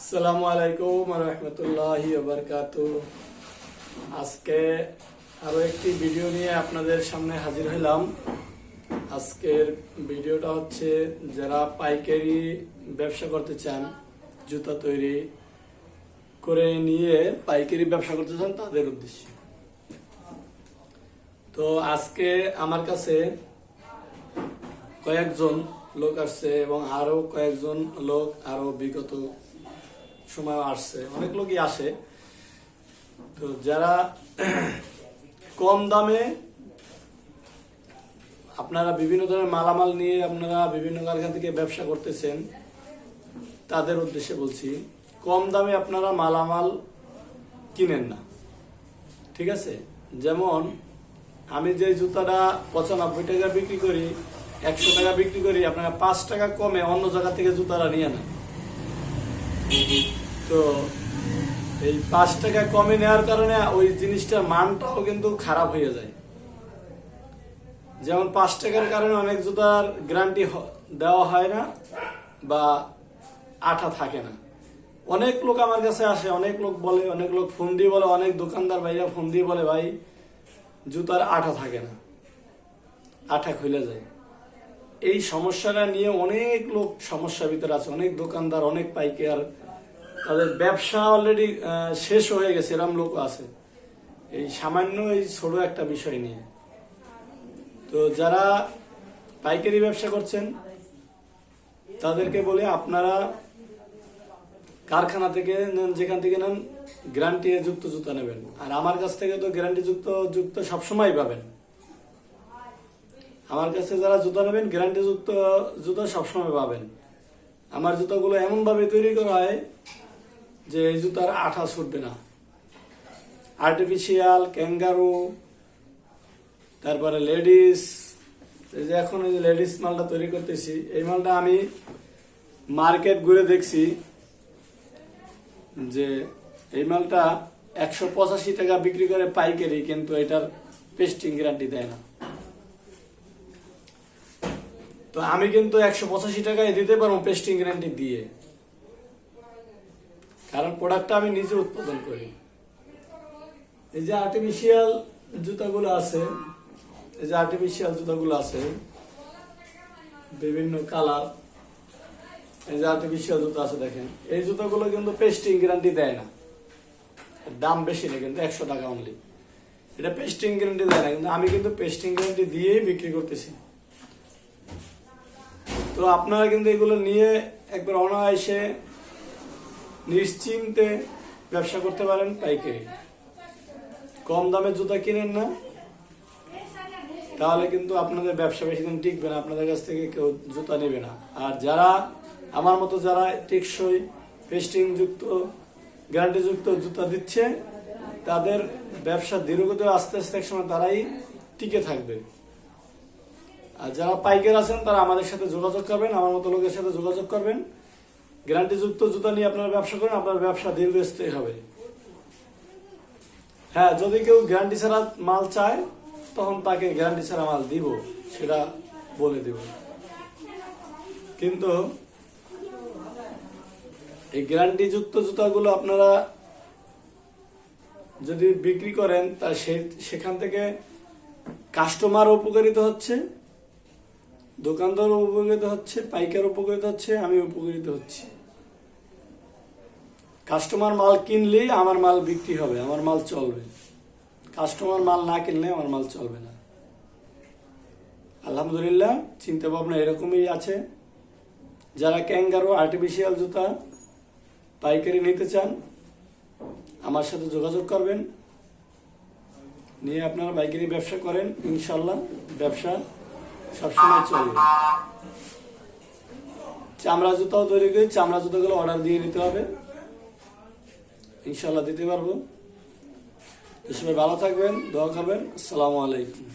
আসসালামু আলাইকুম রহমতুল্লাহ বারকাত আজকে আরও একটি ভিডিও নিয়ে আপনাদের সামনে হাজির হলাম। আজকের ভিডিওটা হচ্ছে, যারা পাইকারি ব্যবসা করতে চান, জুতা তৈরি করে নিয়ে পাইকারি ব্যবসা করতে চান, তাদের উদ্দেশ্যে। তো আজকে আমার কাছে কয়েকজন লোক আসছে এবং আরও কয়েকজন লোক আরও বিগত সময় আসছে, অনেক লোকই আসে। তো যারা কম দামে আপনারা বিভিন্ন ধরনের মালামাল নিয়ে আপনারা বিভিন্ন কারখানা থেকে ব্যবসা করতেছেন, তাদের উদ্দেশ্যে বলছি, কম দামে আপনারা মালামাল কিনেন না। ঠিক আছে? যেমন, আমি যে জুতাটা পঁচানব্বই টাকা বিক্রি করি, একশো টাকা বিক্রি করি, আপনারা পাঁচ টাকা কমে অন্য জায়গা থেকে জুতাটা নিয়ে নেন। তো এই পাঁচ টাকা কমে নেওয়ার কারণে ওই জিনিসটার মানটাও কিন্তু খারাপ হয়ে যায়। যেমন পাঁচ টাকার কারণে অনেক জুতার গ্যারান্টি দেওয়া হয় না বা আঠা থাকে না। অনেক লোক আমার কাছে আসে, অনেক লোক বলে, অনেক লোক ফোন দিয়ে বলে, অনেক দোকানদার ভাইরা ফোন দিয়ে বলে, ভাই, জুতার আঠা থাকে না, আঠা খুলে যায়। এই সমস্যাটা নিয়ে অনেক লোক সমস্যার ভিতরে আছে, অনেক দোকানদার, অনেক পাইকার তাদের ব্যবসা অলরেডি শেষ হয়ে গেছে, এরম লোক আছে। এই সামান্য, এই ছোট একটা বিষয় নিয়ে। তো যারা পাইকারি ব্যবসা করছেন, তাদেরকে বলে আপনারা কারখানা থেকে নেন, যেখান থেকে নেন গ্যারান্টি যুক্ত জুতা নেবেন। আর আমার কাছ থেকে তো গ্যারান্টি যুক্ত যুক্ত সবসময় পাবেন। আমার কাছে যারা জুতা নেবেন গ্যারান্টি যুক্ত জুতা সবসময় পাবেন। আমার জুতাগুলো এমনভাবে তৈরি করা হয় যে এই জুতার আঠা ছুটবে না। আর্টিফিশিয়াল ক্যাঙ্গারু তারপরে লেডিস, এই যে এখন এই যে লেডিস মালটা তৈরি করতেছি, এই মালটা আমি মার্কেট ঘুরে দেখছি যে এই মালটা একশো পঁচাশি টাকা বিক্রি করে পাইকারি, কিন্তু এটার পেস্টিং গ্যারান্টি দেয় না। তো আমি কিন্তু একশো পঁচাশি টাকায় দিতে পারব পেস্টিং গ্যারান্টি দিয়ে। কারণ প্রোডাক্টটা আমি নিজে উৎপাদন করি। এই যে আর্টিফিশিয়াল জুতাগুলো আছে, এই যে আর্টিফিশিয়াল জুতাগুলো আছে, বিভিন্ন কালার এই যে আর্টিফিশিয়াল জুতা আছে দেখেন, এই জুতাগুলো কিন্তু পেস্টিং গ্যারান্টি দেয় না। দাম বেশি না, কিন্তু একশো টাকা অনলি এটা পেস্টিং গ্যারান্টি দেয় না, কিন্তু আমি কিন্তু পেস্টিং গ্যারান্টি দিয়েই বিক্রি করতেছি। তো আপনারা কিন্তু এগুলো নিয়ে একবার অনায়াসে নিশ্চিন্তে ব্যবসা করতে পারেন পাইকারি। কম দামে জুতা কিনেন না, তাহলে কিন্তু আপনাদের ব্যবসা বেশি দিন টিকবে না, আপনাদের কাছ থেকে কেউ জুতা নেবে না। আর যারা, আমার মতো যারা টেকসই পেস্টিং যুক্ত গ্যারান্টি যুক্ত জুতা দিচ্ছে, তাদের ব্যবসা দীর্ঘত আস্তে আস্তে একসময় তারাই টিকে থাকবে। আর যারা পাইকার আছেন, তারা আমাদের সাথে যোগাযোগ করবেন, আমার মতো লোকের সাথে যোগাযোগ করবেন। গ্যারান্টি যুক্ত জুতা নিয়ে আপনারা ব্যবসা করেন, আপনার ব্যবসা দীর্ঘস্থায়ী হবে। হ্যাঁ যদি কেউ গ্যারান্টি ছাড়া মাল চায়, তখন তাকে গ্যারান্টি ছাড়া মাল দিব, সেটা বলে দিব। কিন্তু এই গ্যারান্টি যুক্ত জুতাগুলো আপনারা যদি বিক্রি করেন, তা সেখান থেকে কাস্টমার উপকারিত হচ্ছে, দোকানদার উপকৃত হচ্ছে, পাইকার উপকৃত হচ্ছে, আমি উপকৃত হচ্ছি। কাস্টমার মাল কিনলেই আমার মাল বিক্রি হবে, আমার মাল চলবে। কাস্টমার মাল না কিনলে আমার মাল চলবে না। আলহামদুলিল্লাহ চিন্তা ভাবনা এরকমই আছে। যারা ক্যাঙ্গারো আর্টিফিশিয়াল জুতা পাইকারি নিতে চান, আমার সাথে যোগাযোগ করবেন। নিয়ে আপনারা পাইকারি ব্যবসা করেন ইনশাল্লাহ ব্যবসা সবসময় চলবে। চামড়া জুতাও তৈরি করি, চামড়া জুতাগুলো অর্ডার দিয়ে নিতে হবে। ইনশাল্লাহ দিতে পারব। ভালো থাকবেন দোয়া খাবেন আসসালামু আলাইকুম।